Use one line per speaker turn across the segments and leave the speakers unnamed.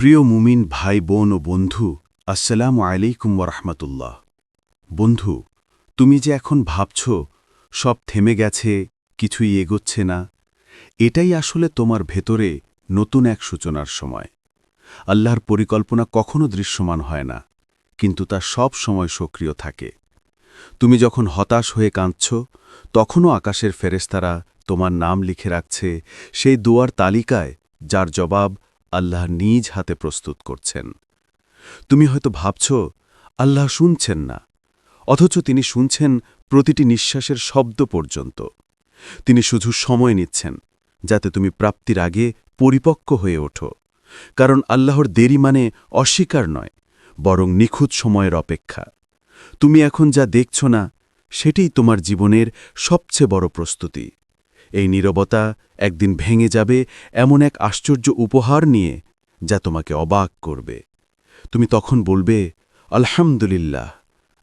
প্রিয় মুমিন ভাই, বোন ও বন্ধু, আসসালামু আলাইকুম ওরহমতুল্লাহ বন্ধু, তুমি যে এখন ভাবছ, সব থেমে গেছে, কিছুই এগোচ্ছে না, এটাই আসলে তোমার ভেতরে নতুন এক সূচনার সময়। আল্লাহর পরিকল্পনা কখনো দৃশ্যমান হয় না, কিন্তু তা সব সময় সক্রিয় থাকে। তুমি যখন হতাশ হয়ে কাঁদছ, তখনও আকাশের ফেরেস্তারা তোমার নাম লিখে রাখছে, সেই দুয়ার তালিকায়, যার জবাব আল্লাহ নিজ হাতে প্রস্তুত করছেন। তুমি হয়তো ভাবছ, আল্লাহ শুনছেন না, অথচ তিনি শুনছেন প্রতিটি নিঃশ্বাসের শব্দ পর্যন্ত। তিনি শুধু সময় নিচ্ছেন, যাতে তুমি প্রাপ্তির আগে পরিপক্ক হয়ে ওঠো। কারণ আল্লাহর দেরি মানে অস্বীকার নয়, বরং নিখুঁত সময়ের অপেক্ষা। তুমি এখন যা দেখছ না, সেটাই তোমার জীবনের সবচেয়ে বড় প্রস্তুতি। এই নীরবতা একদিন ভেঙে যাবে এমন এক আশ্চর্য উপহার নিয়ে যা তোমাকে অবাক করবে। তুমি তখন বলবে, আলহামদুলিল্লাহ,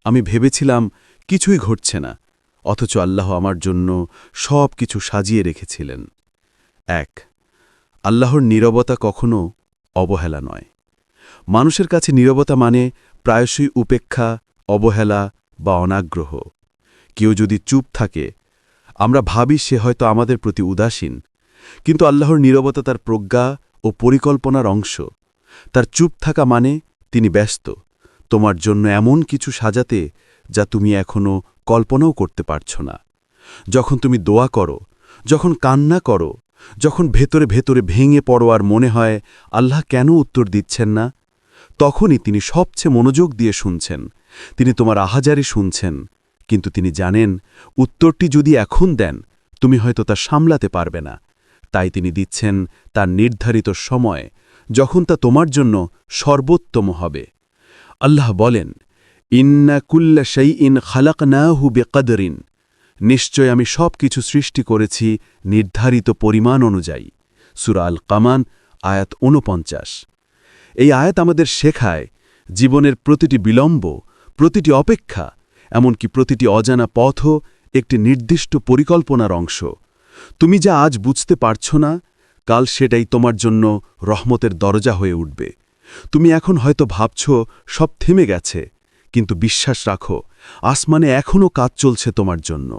আমি ভেবেছিলাম কিছুই ঘটছে না, অথচ আল্লাহ আমার জন্য সব কিছু সাজিয়ে রেখেছিলেন। এক, আল্লাহর নীরবতা কখনো অবহেলা নয়। মানুষের কাছে নীরবতা মানে প্রায়শই উপেক্ষা, অবহেলা বা অনাগ্রহ। কেউ যদি চুপ থাকে আমরা ভাবি সে হয়তো আমাদের প্রতি উদাসীন, কিন্তু আল্লাহর নীরবতা তার প্রজ্ঞা ও পরিকল্পনার অংশ। তার চুপ থাকা মানে তিনি ব্যস্ত, তোমার জন্য এমন কিছু সাজাতে যা তুমি এখনও কল্পনাও করতে পারছ না। যখন তুমি দোয়া করো, যখন কান্না করো, যখন ভেতরে ভেতরে ভেঙে পড়ো আর মনে হয় আল্লাহ কেন উত্তর দিচ্ছেন না, তখনই তিনি সবচেয়ে মনোযোগ দিয়ে শুনছেন, তিনি তোমার আহাজারি শুনছেন কিন্তু তিনি জানেন, উত্তরটি যদি এখন দেন, তুমি হয়তো তা সামলাতে পারবে না। তাই তিনি দিচ্ছেন তার নির্ধারিত সময়, যখন তা তোমার জন্য সর্বোত্তম হবে। আল্লাহ বলেন, ইন্না কুল্লা সেই ইন খালাক নাহু বেকদরিন। নিশ্চয় আমি সব কিছু সৃষ্টি করেছি নির্ধারিত পরিমাণ অনুযায়ী। সুরাল কামান আয়াত ঊনপঞ্চাশ। এই আয়াত আমাদের শেখায় জীবনের প্রতিটি বিলম্ব, প্রতিটি অপেক্ষা এমনকি প্রতিটি অজানা পথও একটি নির্দিষ্ট পরিকল্পনার অংশ। তুমি যা আজ বুঝতে পারছ না, কাল সেটাই তোমার জন্য রহমতের দরজা হয়ে উঠবে। তুমি এখন হয়তো ভাবছ, সব থেমে গেছে। কিন্তু বিশ্বাস রাখো, আসমানে এখনও কাজ চলছে তোমার জন্য।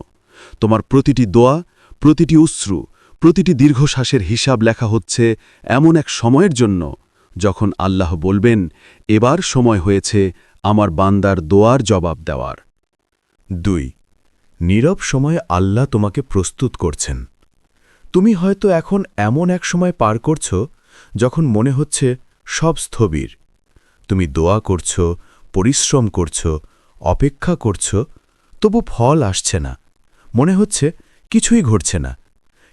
তোমার প্রতিটি দোয়া, প্রতিটি উশ্রু প্রতিটি দীর্ঘশ্বাসের হিসাব লেখা হচ্ছে এমন এক সময়ের জন্য, যখন আল্লাহ বলবেন, এবার সময় হয়েছে আমার বান্দার দোয়ার জবাব দেওয়ার।
দুই, নীরব সময়ে আল্লাহ তোমাকে প্রস্তুত করছেন। তুমি হয়তো এখন এমন এক সময় পার করছ যখন মনে হচ্ছে সব স্থবির। তুমি দোয়া করছ, পরিশ্রম করছ, অপেক্ষা করছ, তবু ফল আসছে না। মনে হচ্ছে কিছুই ঘটছে না।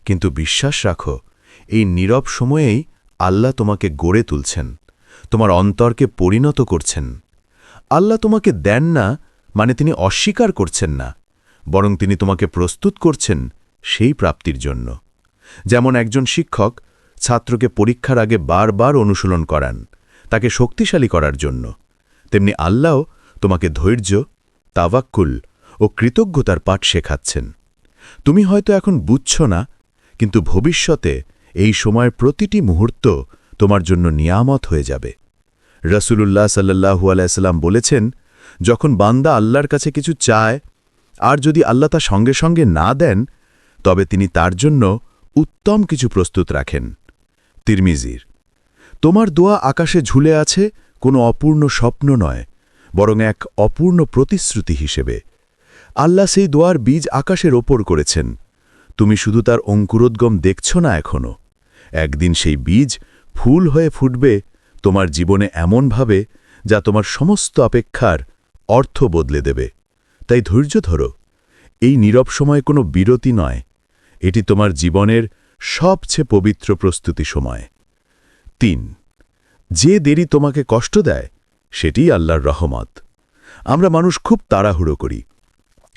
কিন্তু বিশ্বাস রাখো, এই নীরব সময়েই আল্লাহ তোমাকে গড়ে তুলছেন। তোমার অন্তরকে পরিণত করছেন। আল্লাহ তোমাকে দেন না মানে তিনি অস্বীকার করছেন না, বরং তিনি তোমাকে প্রস্তুত করছেন সেই প্রাপ্তির জন্য। যেমন একজন শিক্ষক ছাত্রকে পরীক্ষার আগে বারবার অনুশীলন করান, তাকে শক্তিশালী করার জন্য। তেমনি আল্লাহ তোমাকে ধৈর্য, তাওয়াক্কুল ও কৃতজ্ঞতার পাঠ শেখাচ্ছেন। তুমি হয়তো এখন বুঝছ না, কিন্তু ভবিষ্যতে এই সময়ের প্রতিটি মুহূর্ত তোমার জন্য নিয়ামত হয়ে যাবে। রসুলুল্লাহ সাল্লাহু আলাইসাল্লাম বলেছেন যখন বান্দা আল্লাহর কাছে কিছু চায়, আর যদি আল্লাহ তা সঙ্গে সঙ্গে না দেন, তবে তিনি তার জন্য উত্তম কিছু প্রস্তুত রাখেন। তিরমিজির, তোমার দোয়া আকাশে ঝুলে আছে কোনো অপূর্ণ স্বপ্ন নয়, বরং এক অপূর্ণ প্রতিশ্রুতি হিসেবে। আল্লাহ সেই দোয়ার বীজ আকাশের ওপর করেছেন। তুমি শুধু তার অঙ্কুরোদ্গম দেখছ না এখনও একদিন সেই বীজ ফুল হয়ে ফুটবে তোমার জীবনে এমনভাবে যা তোমার সমস্ত অপেক্ষার অর্থ বদলে দেবে। তাই ধৈর্য ধরো। এই নীরব সময় কোনো বিরতি নয়। এটি তোমার জীবনের সবচেয়ে পবিত্র প্রস্তুতি সময়। তিন, যে দেরি তোমাকে কষ্ট দেয়, সেটি আল্লাহর রহমত। আমরা মানুষ খুব তাড়াহুড়ো করি।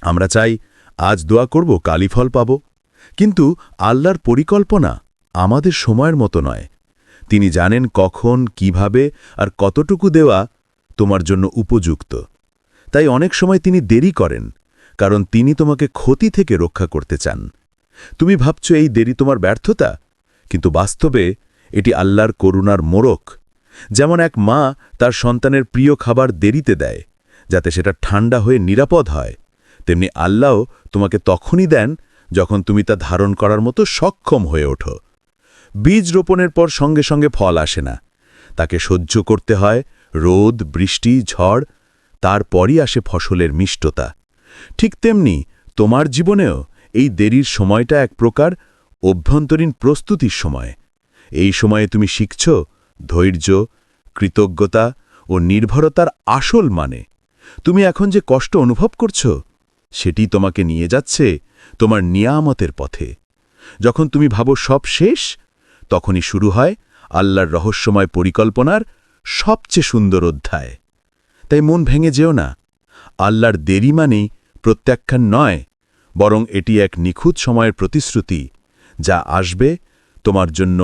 আমরা চাই, আজ দোয়া করব কালি ফল পাব। কিন্তু আল্লাহর পরিকল্পনা আমাদের সময়ের মতো নয়। তিনি জানেন কখন, কীভাবে আর কতটুকু দেওয়া তোমার জন্য উপযুক্ত। তাই অনেক সময় তিনি দেরি করেন, কারণ তিনি তোমাকে ক্ষতি থেকে রক্ষা করতে চান। তুমি ভাবছ এই দেরি তোমার ব্যর্থতা? কিন্তু বাস্তবে এটি আল্লাহর করুণার মোড়ক,
যেমন এক মা তার সন্তানের প্রিয় খাবার দেরিতে দেয়, যাতে সেটা ঠান্ডা হয়ে নিরাপদ হয়। তেমনি আল্লাহ তোমাকে তখনই দেন যখন তুমি তা ধারণ করার মতো সক্ষম হয়ে ওঠো। বীজ রোপণের পর সঙ্গে সঙ্গে ফল আসে না। তাকে সহ্য করতে হয় রোদ, বৃষ্টি, ঝড় তারপরই আসে ফসলের মিষ্টতা। ঠিক তেমনি তোমার জীবনেও এই দেরির সময়টা এক প্রকার অভ্যন্তরীণ প্রস্তুতির সময়। এই সময়ে তুমি শিখছ ধৈর্য, কৃতজ্ঞতা ও নির্ভরতার আসল মানে। তুমি এখন যে কষ্ট অনুভব করছ, সেটি তোমাকে নিয়ে যাচ্ছে তোমার নিয়ামতের পথে। যখন তুমি ভাবো সব শেষ, তখনই শুরু হয় আল্লাহর রহস্যময় পরিকল্পনার সবচেয়ে সুন্দর অধ্যায়। তাই মন ভেঙে যেও না। আল্লাহর দেরি মানেই প্রত্যাখ্যান নয়, বরং এটি এক নিখুঁত সময়ের প্রতিশ্রুতি, যা আসবে তোমার জন্য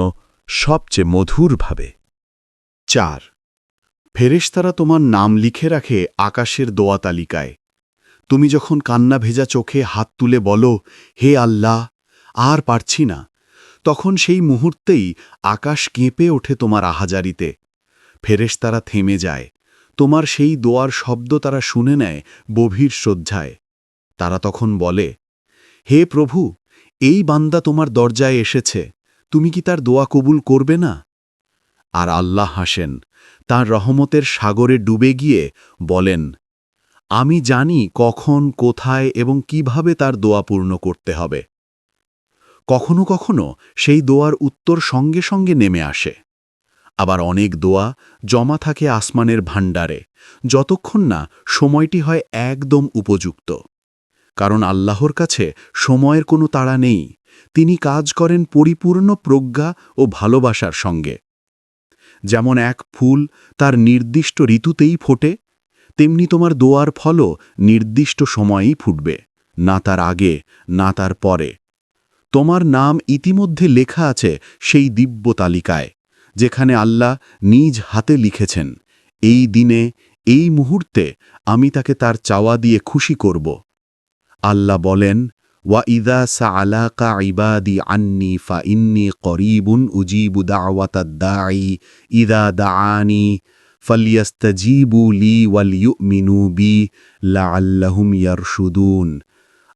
সবচেয়ে মধুরভাবে
চার, ফেরেশতারা তোমার নাম লিখে রাখে আকাশের দোয়া তালিকায়। তুমি যখন কান্না ভেজা চোখে হাত তুলে বলো, হে আল্লাহ, আর পারছি না, তখন সেই মুহূর্তেই আকাশ কেঁপে ওঠে তোমার আহাজারিতে। ফেরেশতারা থেমে যায়। তোমার সেই দোয়ার শব্দ তারা শুনে নেয় গভীর শ্রদ্ধায়। তারা তখন বলে, হে প্রভু, এই বান্দা তোমার দরজায় এসেছে, তুমি কি তার দোয়া কবুল করবে না? আর আল্লাহ হাসেন, তার রহমতের সাগরে ডুবে গিয়ে বলেন, আমি জানি কখন, কোথায় এবং কীভাবে তার দোয়া পূর্ণ করতে হবে। কখনো কখনো সেই দোয়ার উত্তর সঙ্গে সঙ্গে নেমে আসে। আবার অনেক দোয়া জমা থাকে আসমানের ভাণ্ডারে, যতক্ষণ না সময়টি হয় একদম উপযুক্ত। কারণ আল্লাহর কাছে সময়ের কোনো তাড়া নেই, তিনি কাজ করেন পরিপূর্ণ প্রজ্ঞা ও ভালোবাসার সঙ্গে। যেমন এক ফুল তার নির্দিষ্ট ঋতুতেই ফোটে, তেমনি তোমার দোয়ার ফলও নির্দিষ্ট সময়েই ফুটবে, না তার আগে, না তার পরে। তোমার নাম ইতিমধ্যে লেখা আছে সেই দিব্য তালিকায়। যেখানে আল্লাহ নিজ হাতে লিখেছেন, এই দিনে, এই মুহূর্তে আমি তাকে তার চাওয়া দিয়ে খুশি করব। আল্লাহ বলেন, ওয়া ইদা সা আলাকা ইবাদি আন্নি ফা ইন্নি করিবুন উজিবু দাওয়াতাদ্দাই ইদা দাআনি ফালিয়াস্তাজিবু লি ওয়াল ইউমিনু বি লাআল্লাহুম ইয়ারশুদুন।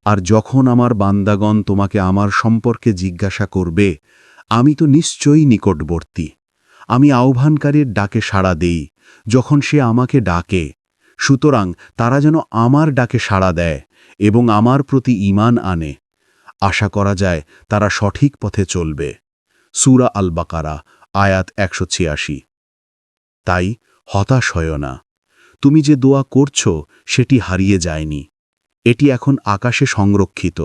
আর যখন আমার বান্দাগণ তোমাকে আমার সম্পর্কে জিজ্ঞাসা করবে, আমি তো নিশ্চয়ই নিকটবর্তী। আমি আহ্বানকারীর ডাকে সাড়া দেই, যখন সে আমাকে ডাকে। সুতরাং তারা যেন আমার ডাকে সাড়া দেয় এবং আমার প্রতি ঈমান আনে। আশা করা যায় তারা সঠিক পথে চলবে। সুরা আল বাকারা আয়াত একশো ছিয়াশি। তাই হতাশ হয় না। তুমি যে দোয়া করছ, সেটি হারিয়ে যায়নি। এটি এখন আকাশে সংরক্ষিত।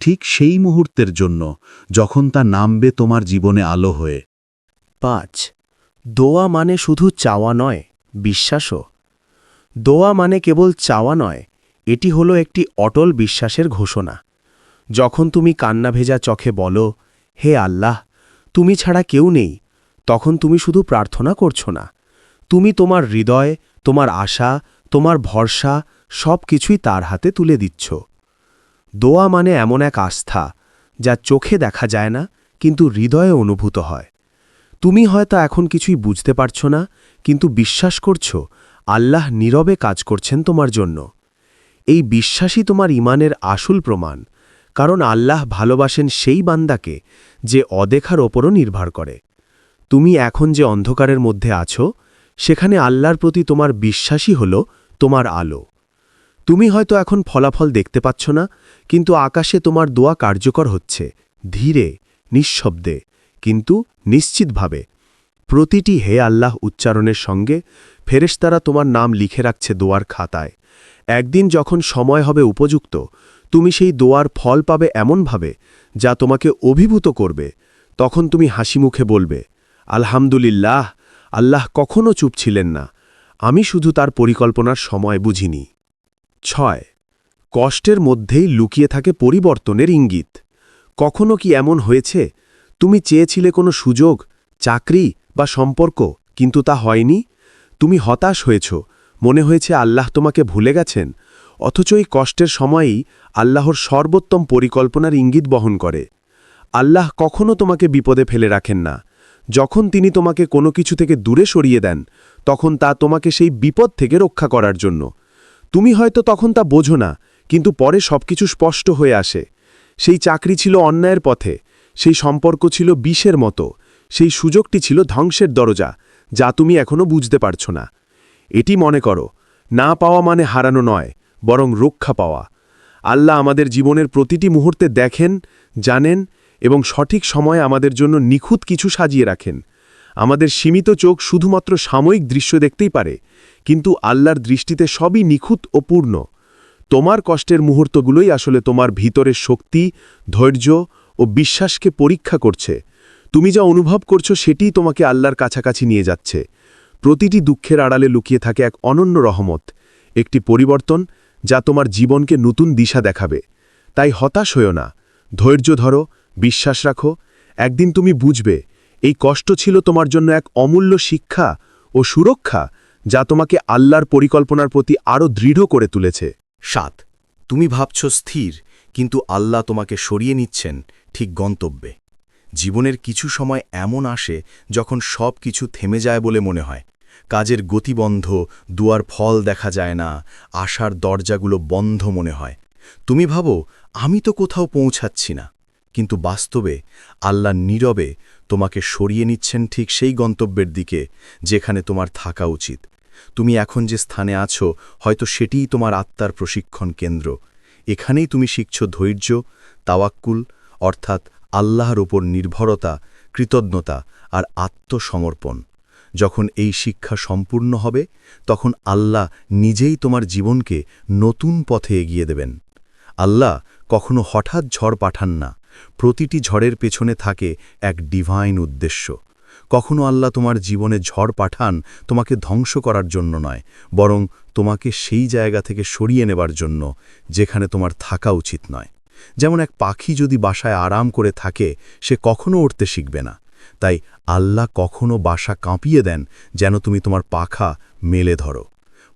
ঠিক সেই মুহূর্তের জন্য, যখন তা নামবে তোমার জীবনে আলো হয়ে।
পাঁচ। দোয়া মানে শুধু চাওয়া নয়, বিশ্বাসও। দোয়া মানে কেবল চাওয়া নয়, এটি হলো একটি অটল বিশ্বাসের ঘোষণা। যখন তুমি কান্না ভেজা চোখে বলো, হে আল্লাহ, তুমি ছাড়া কেউ নেই, তখন তুমি শুধু প্রার্থনা করছ না। তুমি তোমার হৃদয়, তোমার আশা, তোমার ভরসা সব কিছুই তার হাতে তুলে দিচ্ছ। দোয়া মানে এমন এক আস্থা যা চোখে দেখা যায় না, কিন্তু হৃদয়ে অনুভূত হয়। তুমি হয়তো এখন কিছুই বুঝতে পারছ না, কিন্তু বিশ্বাস করছ, আল্লাহ নীরবে কাজ করছেন তোমার জন্য। এই বিশ্বাসই তোমার ইমানের আসল প্রমাণ, কারণ আল্লাহ ভালোবাসেন সেই বান্দাকে যে অদেখার ওপরও নির্ভর করে। তুমি এখন যে অন্ধকারের মধ্যে আছো, সেখানে আল্লাহর প্রতি তোমার বিশ্বাসই হল তোমার আলো। তুমি হয়তো এখন ফলাফল দেখতে পাচ্ছ না, কিন্তু আকাশে তোমার দোয়া কার্যকর হচ্ছে, ধীরে, নিঃশব্দে। কিন্তু নিশ্চিতভাবে, প্রতিটি হে আল্লাহ উচ্চারণের সঙ্গে ফেরেশতারা তোমার নাম লিখে রাখছে দোয়ার খাতায়। একদিন যখন সময় হবে উপযুক্ত, তুমি সেই দোয়ার ফল পাবে এমনভাবে যা তোমাকে অভিভূত করবে। তখন তুমি হাসি মুখে বলবে, আলহামদুলিল্লাহ, আল্লাহ কখনও চুপ ছিলেন না। আমি শুধু তার পরিকল্পনার সময় বুঝিনি। ছয়, কষ্টের মধ্যেই লুকিয়ে থাকে পরিবর্তনের ইঙ্গিত। কখনো কি এমন হয়েছে তুমি চেয়েছিলে কোনো সুযোগ, চাকরি বা সম্পর্ক, কিন্তু তা হয়নি? তুমি হতাশ হয়েছ, মনে হয়েছে আল্লাহ তোমাকে ভুলে গেছেন, অথচ এই কষ্টের সময়েই আল্লাহর সর্বোত্তম পরিকল্পনার ইঙ্গিত বহন করে। আল্লাহ কখনো তোমাকে বিপদে ফেলে রাখেন না। যখন তিনি তোমাকে কোনো কিছু থেকে দূরে সরিয়ে দেন, তখন তা তোমাকে সেই বিপদ থেকে রক্ষা করার জন্য। তুমি হয়তো তখন তা বোঝো না, কিন্তু পরে সবকিছু স্পষ্ট হয়ে আসে। সেই চাকরি ছিল অন্যায়ের পথে সেই সম্পর্ক ছিল বিষের মতো। সেই সুযোগটি ছিল ধ্বংসের দরজা, যা তুমি এখনও বুঝতে পারছ না। এটি মনে করো, না পাওয়া মানে হারানো নয়, বরং রক্ষা পাওয়া। আল্লাহ আমাদের জীবনের প্রতিটি মুহূর্তে দেখেন, জানেন এবং সঠিক সময়ে আমাদের জন্য নিখুঁত কিছু সাজিয়ে রাখেন। আমাদের সীমিত চোখ শুধুমাত্র সাময়িক দৃশ্য দেখতেই পারে, কিন্তু আল্লাহর দৃষ্টিতে সবই নিখুঁত ও পূর্ণ। তোমার কষ্টের মুহূর্তগুলোই আসলে তোমার ভিতরের শক্তি, ধৈর্য ও বিশ্বাসকে পরীক্ষা করছে। তুমি যা অনুভব করছ সেটিই তোমাকে আল্লাহর কাছাকাছি নিয়ে যাচ্ছে। প্রতিটি দুঃখের আড়ালে লুকিয়ে থাকে এক অনন্য রহমত, একটি পরিবর্তন যা তোমার জীবনকে নতুন দিশা দেখাবে। তাই হতাশ হইও না। ধৈর্য ধরো, বিশ্বাস রাখো। একদিন তুমি বুঝবে, এই কষ্ট ছিল তোমার জন্য এক অমূল্য শিক্ষা ও সুরক্ষা যা তোমাকে আল্লাহর পরিকল্পনার প্রতি আরও দৃঢ় করে তুলেছে।
সাত। তুমি ভাবছ স্থির, কিন্তু আল্লাহ তোমাকে সরিয়ে নিচ্ছেন ঠিক গন্তব্যে। জীবনের কিছু সময় এমন আসে যখন সব কিছু থেমে যায় বলে মনে হয়। কাজের গতিবন্ধ, দুয়ার ফল দেখা যায় না, আশার দরজাগুলো বন্ধ মনে হয়। তুমি ভাবো, আমি তো কোথাও পৌঁছাচ্ছি না। কিন্তু বাস্তবে আল্লাহ নীরবে তোমাকে সরিয়ে নিচ্ছেন ঠিক সেই গন্তব্যের দিকে যেখানে তোমার থাকা উচিত। তুমি এখন যে স্থানে আছো, হয়তো সেটিই তোমার আত্মার প্রশিক্ষণ কেন্দ্র। এখানেই তুমি শিখছ ধৈর্য, তাওয়াক্কুল অর্থাৎ আল্লাহর ওপর নির্ভরতা, কৃতজ্ঞতা আর আত্মসমর্পণ। যখন এই শিক্ষা সম্পূর্ণ হবে, তখন আল্লাহ নিজেই তোমার জীবনকে নতুন পথে এগিয়ে দেবেন। আল্লাহ কখনো হঠাৎ ঝড় পাঠান না। প্রতিটি ঝড়ের পেছনে থাকে এক ডিভাইন উদ্দেশ্য। কখনো আল্লাহ তোমার জীবনে ঝড় পাঠান তোমাকে ধ্বংস করার জন্য নয়, বরং তোমাকে সেই জায়গা থেকে সরিয়ে নেবার জন্য, যেখানে তোমার থাকা উচিত নয়। যেমন এক পাখি যদি বাসায় আরাম করে থাকে, সে কখনো উঠতে শিখবে না। তাই আল্লাহ কখনো বাসা কাঁপিয়ে দেন যেন তুমি তোমার পাখা মেলে ধরো।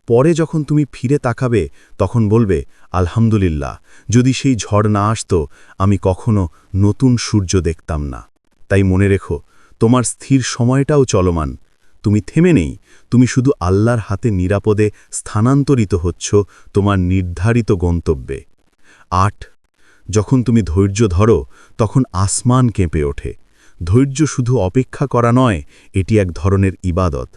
পরে যখন তুমি ফিরে তাকাবে, তখন বলবে, আলহামদুলিল্লাহ, যদি সেই ঝড় না আসতো, আমি কখনো নতুন সূর্য দেখতাম না। তাই মনে রেখো, তোমার স্থির সময়টাও চলমান। তুমি থেমে নেই, তুমি শুধু আল্লাহর হাতে নিরাপদে স্থানান্তরিত হচ্ছ তোমার নির্ধারিত গন্তব্যে। আট যখন তুমি ধৈর্য ধরো, তখন আসমান কেঁপে ওঠে। ধৈর্য শুধু অপেক্ষা করা নয়, এটি এক ধরনের ইবাদত।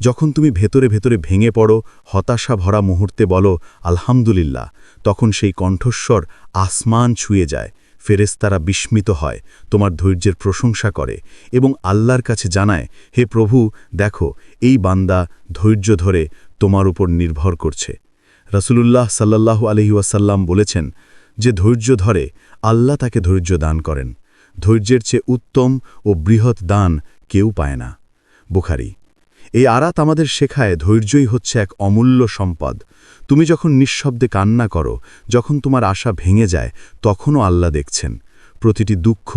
যখন তুমি ভেতরে ভেতরে ভেঙে পড়ো, হতাশা ভরা মুহূর্তে বলো, আলহামদুলিল্লাহ। তখন সেই কণ্ঠস্বর আসমান ছুঁয়ে যায়। ফেরেস্তারা বিস্মিত হয়, তোমার ধৈর্যের প্রশংসা করে এবং আল্লাহর কাছে জানায়, হে প্রভু, দেখো, এই বান্দা ধৈর্য ধরে তোমার উপর নির্ভর করছে। রসুলুল্লাহ সাল্লাল্লাহু আলহিউসাল্লাম বলেছেন যে ধৈর্য ধরে, আল্লাহ তাকে ধৈর্য দান করেন। ধৈর্যের চেয়ে উত্তম ও বৃহৎ দান কেউ পায় না। বুখারি, এই আরাত আমাদের শেখায় ধৈর্যই হচ্ছে এক অমূল্য সম্পদ। তুমি যখন নিঃশব্দে কান্না করো, যখন তোমার আশা ভেঙে যায়, তখনও আল্লাহ দেখছেন। প্রতিটি দুঃখ,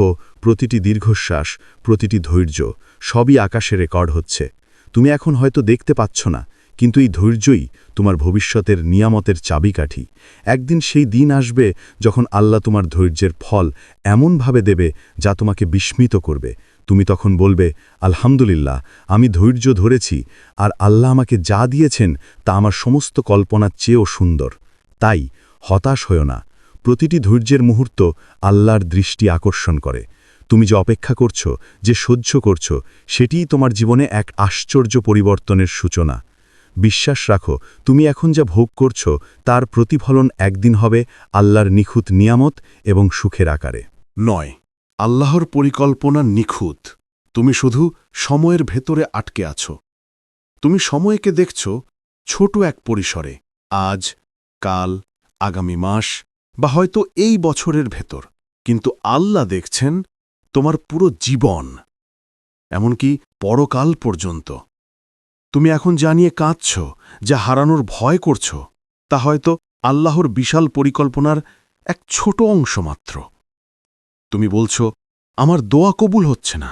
প্রতিটি দীর্ঘশ্বাস, প্রতিটি ধৈর্য সবই আকাশে রেকর্ড হচ্ছে। তুমি এখন হয়তো দেখতে পাচ্ছ না কিন্তু এই ধৈর্যই তোমার ভবিষ্যতের নিয়ামতের চাবিকাঠি। একদিন সেই দিন আসবে যখন আল্লাহ তোমার ধৈর্যের ফল এমনভাবে দেবে যা তোমাকে বিস্মিত করবে। তুমি তখন বলবে, আলহামদুলিল্লাহ, আমি ধৈর্য ধরেছি, আর আল্লাহ আমাকে যা দিয়েছেন তা আমার সমস্ত কল্পনার চেয়েও সুন্দর। তাই হতাশ হও না। প্রতিটি ধৈর্যের মুহূর্ত আল্লাহর দৃষ্টি আকর্ষণ করে। তুমি যে অপেক্ষা করছ, যে সহ্য করছ, সেটিই তোমার জীবনে এক আশ্চর্য পরিবর্তনের সূচনা। বিশ্বাস রাখো, তুমি এখন যা ভোগ করছ, তার প্রতিফলন একদিন হবে আল্লাহর নিখুঁত নিয়ামত এবং সুখের আকারে।
নয়, আল্লাহর পরিকল্পনা নিখুঁত। তুমি শুধু সময়ের ভেতরে আটকে আছো। তুমি সময়কে দেখছ ছোট এক পরিসরে, আজ, কাল, আগামী মাস, বা হয়তো এই বছরের ভেতর। কিন্তু আল্লাহ দেখছেন তোমার পুরো জীবন, এমনকি পরকাল পর্যন্ত। তুমি এখন জানিয়ে কাঁদছ, যা হারানোর ভয় করছ, তা হয়তো আল্লাহর বিশাল পরিকল্পনার এক ছোট অংশ মাত্র। তুমি বলছ, আমার দোয়া কবুল হচ্ছে না।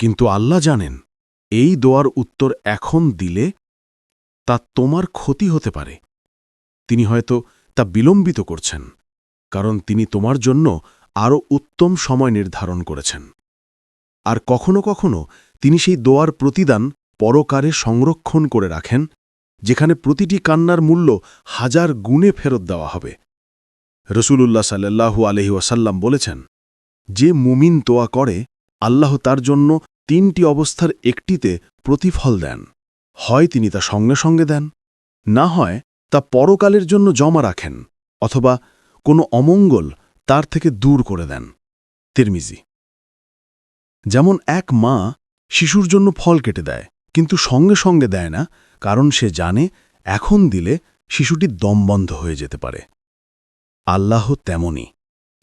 কিন্তু আল্লাহ জানেন, এই দোয়ার উত্তর এখন দিলে তা তোমার ক্ষতি হতে পারে। তিনি হয়তো তা বিলম্বিত করছেন, কারণ তিনি তোমার জন্য আরও উত্তম সময় নির্ধারণ করেছেন।
আর কখনো কখনো তিনি সেই দোয়ার প্রতিদান পরকারে সংরক্ষণ করে রাখেন, যেখানে প্রতিটি কান্নার মূল্য হাজার গুণে ফেরত দেওয়া হবে। রসুলুল্লাহ সাল্লাহু আলহি ওয়াসাল্লাম বলেছেন, যে মুমিন তোয়া করে, আল্লাহ তার জন্য তিনটি অবস্থার একটিতে প্রতিফল দেন। হয় তিনি তা সঙ্গে সঙ্গে দেন, না হয় তা পরকালের জন্য জমা রাখেন, অথবা কোনো অমঙ্গল তার থেকে দূর করে দেন। তিরমিজি, যেমন এক মা শিশুর জন্য ফল কেটে দেয় কিন্তু সঙ্গে সঙ্গে দেয় না, কারণ সে জানে এখন দিলে শিশুটি দমবন্ধ হয়ে যেতে পারে। আল্লাহ তেমনই।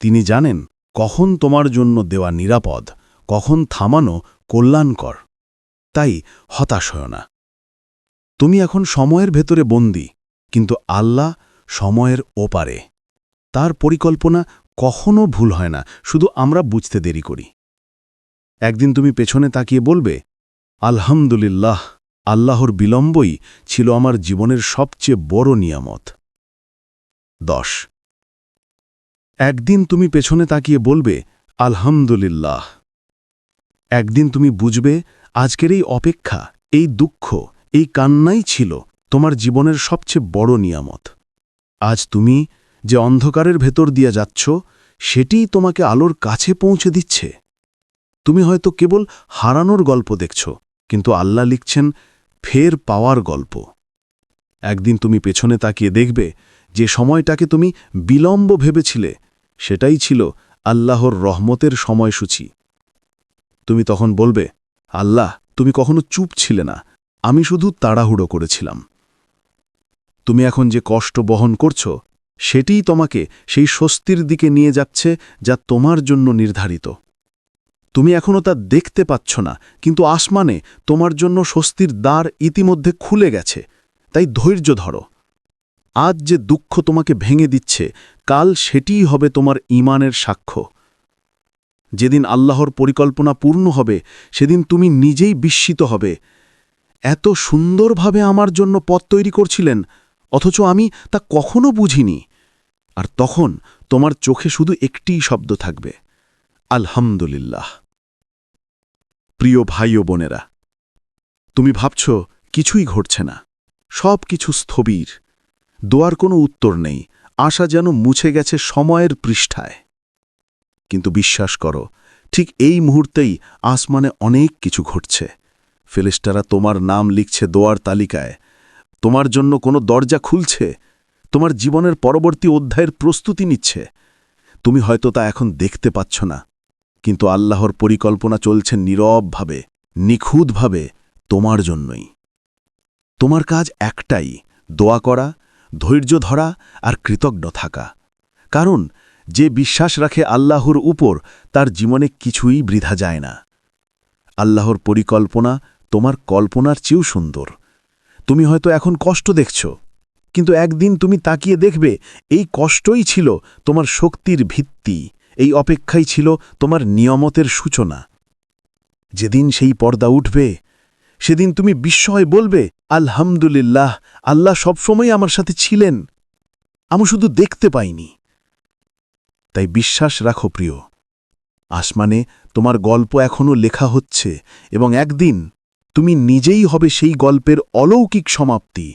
তিনি জানেন কখন তোমার জন্য দেওয়া নিরাপদ, কখন থামানো কল্যাণকর। তাই হতাশ হয় না। তুমি এখন সময়ের ভেতরে বন্দী, কিন্তু আল্লাহ সময়ের ওপারে। তার পরিকল্পনা কখনো ভুল হয় না, শুধু আমরা বুঝতে দেরি করি। একদিন তুমি পেছনে তাকিয়ে বলবে আলহামদুলিল্লাহ, আল্লাহর বিলম্বই ছিল আমার জীবনের সবচেয়ে বড় নিয়ামত। দশ। একদিন তুমি পেছনে তাকিয়ে বলবে, আলহামদুলিল্লাহ। একদিন তুমি বুঝবে, আজকের এই অপেক্ষা, এই দুঃখ, এই কান্নাই ছিল তোমার জীবনের সবচেয়ে বড় নিয়ামত। আজ তুমি যে অন্ধকারের ভেতর দিয়ে যাচ্ছ সেটিই তোমাকে আলোর কাছে পৌঁছে দিচ্ছে। তুমি হয়তো কেবল হারানোর গল্প দেখছ কিন্তু আল্লাহ লিখছেন, ফের পাওয়ার গল্প। একদিন তুমি পেছনে তাকিয়ে দেখবে, যে সময়টাকে তুমি বিলম্ব ভেবেছিলে, সেটাই ছিল আল্লাহর রহমতের সময়সূচি। তুমি তখন বলবে, আল্লাহ, তুমি কখনো চুপ ছিলে না, আমি শুধু তাড়াহুড়ো করেছিলাম। তুমি এখন যে কষ্ট বহন করছ, সেটিই তোমাকে সেই স্বস্তির দিকে নিয়ে যাচ্ছে, যা তোমার জন্য নির্ধারিত। তুমি এখনও তা দেখতে পাচ্ছ না, কিন্তু আসমানে তোমার জন্য স্বস্তির দ্বার ইতিমধ্যে খুলে গেছে, তাই ধৈর্য ধরো। আজ যে দুঃখ তোমাকে ভেঙে দিচ্ছে, কাল সেটিই হবে তোমার ইমানের সাক্ষ্য। যেদিন আল্লাহর পরিকল্পনা পূর্ণ হবে, সেদিন তুমি নিজেই বিস্মিত হবে। এত সুন্দরভাবে আমার জন্য পথ তৈরি করছিলেন, অথচ আমি তা কখনো বুঝিনি। আর তখন তোমার চোখে শুধু একটিই শব্দ থাকবে। আলহামদুলিল্লাহ। প্রিয় ভাই ও বোনেরা, তুমি ভাবছ কিছুই ঘটছে না, সব কিছু স্থবির, দোয়ার কোনো উত্তর নেই, আশা যেন মুছে গেছে সময়ের পৃষ্ঠায়। কিন্তু বিশ্বাস করো, ঠিক এই মুহূর্তেই আসমানে অনেক কিছু ঘটছে। ফেলিস্টারা তোমার নাম লিখছে দোয়ার তালিকায়, তোমার জন্য কোনো দরজা খুলছে, তোমার জীবনের পরবর্তী অধ্যায়ের প্রস্তুতি নিচ্ছে। তুমি হয়তো তা এখন দেখতে পাচ্ছ না কিন্তু আল্লাহর পরিকল্পনা চলছে নীরবভাবে, নিখুঁতভাবে তোমার জন্যই। তোমার কাজ একটাই, দোয়া করা, ধৈর্য ধরা আর কৃতজ্ঞ থাকা। কারণ যে বিশ্বাস রাখে আল্লাহর উপর, তার জীবনে কিছুই বৃথা যায় না। আল্লাহর পরিকল্পনা তোমার কল্পনার চেয়েও সুন্দর। তুমি হয়তো এখন কষ্ট দেখছ, কিন্তু একদিন তুমি তাকিয়ে দেখবে, এই কষ্টই ছিল তোমার শক্তির ভিত্তি। এই অপেক্ষাই ছিল তোমার নিয়মতের সূচনা। যেদিন সেই পর্দা উঠবে, সেদিন তুমি বিস্ময় বলবে, আলহামদুলিল্লাহ, আল্লাহ সবসময় আমার সাথে ছিলেন। আমি শুধু দেখতে পাইনি। তাই বিশ্বাস রাখো প্রিয়, আসমানে তোমার গল্প এখনও লেখা হচ্ছে এবং একদিন তুমি নিজেই হবে সেই গল্পের অলৌকিক সমাপ্তি,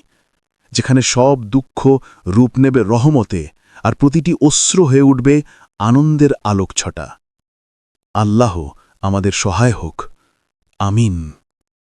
যেখানে সব দুঃখ রূপ নেবে রহমতে আর প্রতিটি অশ্র হয়ে উঠবে আনন্দের আলোকছটা। আল্লাহ আমাদের সহায় হোক। আমিন।